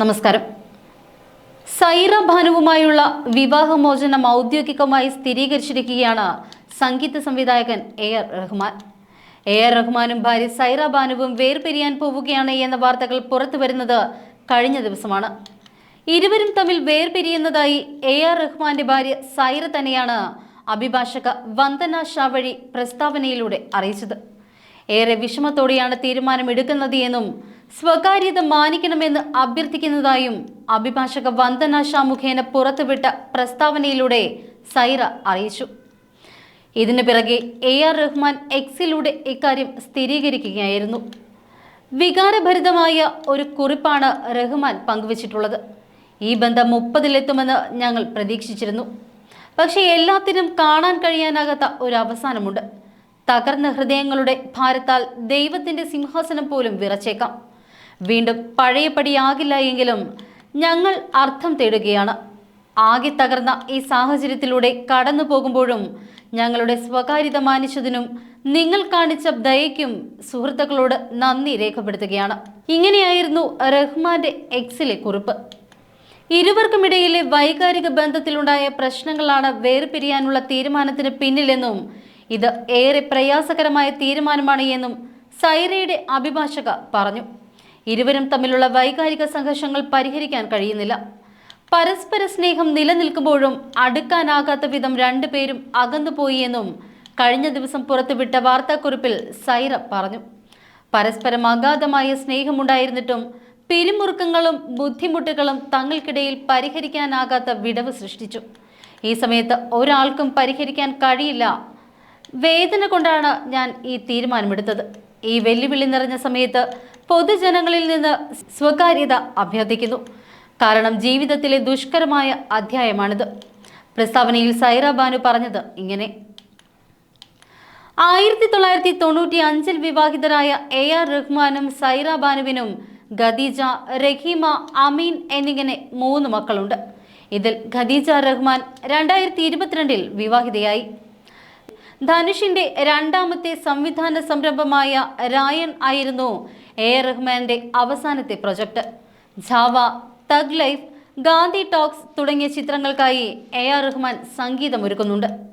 നമസ്കാരം. സൈറ ഭാനുവുമായുള്ള വിവാഹമോചനം ഔദ്യോഗികമായി സ്ഥിരീകരിച്ചിരിക്കുകയാണ് സംഗീത സംവിധായകൻ A R Rahman. A R റഹ്മാനും ഭാര്യ സൈറ ഭാനുവും വേർപിരിയാൻ പോവുകയാണ് എന്ന വാർത്തകൾ പുറത്തു വരുന്നത് കഴിഞ്ഞ ദിവസമാണ്. ഇരുവരും തമ്മിൽ വേർപിരിയുന്നതായി എ ആർ റഹ്മാന്റെ ഭാര്യ സൈറ തന്നെയാണ് അഭിഭാഷക വന്ദന ഷാ വഴി പ്രസ്താവനയിലൂടെ അറിയിച്ചത്. ഏറെ വിഷമത്തോടെയാണ് തീരുമാനമെടുക്കുന്നത് എന്നും സ്വകാര്യത മാനിക്കണമെന്ന് അഭ്യർത്ഥിക്കുന്നതായും അഭിഭാഷക വന്ദന ഷാ മുഖേന പുറത്തുവിട്ട പ്രസ്താവനയിലൂടെ സൈറ അറിയിച്ചു. ഇതിനു പിറകെ എ ആർ റഹ്മാൻ എക്സിലൂടെ ഇക്കാര്യം സ്ഥിരീകരിക്കുകയായിരുന്നു. വികാരഭരിതമായ ഒരു കുറിപ്പാണ് റഹ്മാൻ പങ്കുവച്ചിട്ടുള്ളത്. ഈ ബന്ധം മുപ്പതിലെത്തുമെന്ന് ഞങ്ങൾ പ്രതീക്ഷിച്ചിരുന്നു. പക്ഷേ എല്ലാത്തിനും കാണാൻ കഴിയാനാകാത്ത ഒരു അവസാനമുണ്ട്. തകർന്ന ഹൃദയങ്ങളുടെ ഭാരത്താൽ ദൈവത്തിന്റെ സിംഹാസനം പോലും വിറച്ചേക്കാം. വീണ്ടും പഴയപടിയാകില്ല എങ്കിലും ഞങ്ങൾ അർത്ഥം തേടുകയാണ്. ആകെ തകർന്ന ഈ സാഹചര്യത്തിലൂടെ കടന്നു പോകുമ്പോഴും ഞങ്ങളുടെ സ്വകാര്യത മാനിച്ചതിനും നിങ്ങൾ കാണിച്ച ദയയ്ക്കും സുഹൃത്തുക്കളോട് നന്ദി രേഖപ്പെടുത്തുകയാണ്. ഇങ്ങനെയായിരുന്നു റഹ്മാന്റെ എക്സിലെ കുറിപ്പ്. ഇരുവർക്കുമിടയിലെ വൈകാരിക ബന്ധത്തിലുണ്ടായ പ്രശ്നങ്ങളാണ് വേർപിരിയാനുള്ള തീരുമാനത്തിന് പിന്നിലെന്നും ഇത് ഏറെ പ്രയാസകരമായ തീരുമാനമാണ് എന്നും സൈറയുടെ അഭിഭാഷക പറഞ്ഞു. ഇരുവരും തമ്മിലുള്ള വൈകാരിക സംഘർഷങ്ങൾ പരിഹരിക്കാൻ കഴിയുന്നില്ല. പരസ്പര സ്നേഹം നിലനിൽക്കുമ്പോഴും അടുക്കാനാകാത്ത വിധം രണ്ടുപേരും അകന്നുപോയി എന്നും കഴിഞ്ഞ ദിവസം പുറത്തുവിട്ട വാർത്താക്കുറിപ്പിൽ സൈറ പറഞ്ഞു. പരസ്പരം അഗാധമായ സ്നേഹമുണ്ടായിരുന്നിട്ടും പിരിമുറുക്കങ്ങളും ബുദ്ധിമുട്ടുകളും തങ്ങൾക്കിടയിൽ പരിഹരിക്കാനാകാത്ത വിടവ് സൃഷ്ടിച്ചു. ഈ സമയത്ത് ഒരാൾക്കും പരിഹരിക്കാൻ കഴിയില്ല. വേദന കൊണ്ടാണ് ഞാൻ ഈ തീരുമാനമെടുത്തത്. ഈ വെല്ലുവിളി നിറഞ്ഞ സമയത്ത് പൊതുജനങ്ങളിൽ നിന്ന് സ്വകാര്യത അഭ്യർത്ഥിക്കുന്നു. കാരണം ജീവിതത്തിലെ ദുഷ്കരമായ അധ്യായമാണിത്. പ്രസ്താവനയിൽ സൈറ ബാനു പറഞ്ഞത് ഇങ്ങനെ. ആയിരത്തി തൊള്ളായിരത്തി തൊണ്ണൂറ്റി അഞ്ചിൽ വിവാഹിതരായ എ ആർ റഹ്മാനും സൈറ ബാനുവിനും ഖദീജ റഹീമ അമീൻ എന്നിങ്ങനെ മൂന്ന് മക്കളുണ്ട്. ഇതിൽ ഖദീജ റഹ്മാൻ രണ്ടായിരത്തി ഇരുപത്തിരണ്ടിൽ വിവാഹിതയായി. ധനുഷിന്റെ രണ്ടാമത്തെ സംവിധാന സംരംഭമായ രായൻ ആയിരുന്നു എ. റഹ്മാന്റെ അവസാനത്തെ project. Chhaava Thug Life Gandhi Talks തുടങ്ങിയ ചിത്രങ്ങൾക്കായി എ. ആർ. റഹ്മാൻ സംഗീതമൊരുക്കുന്നുണ്ട്.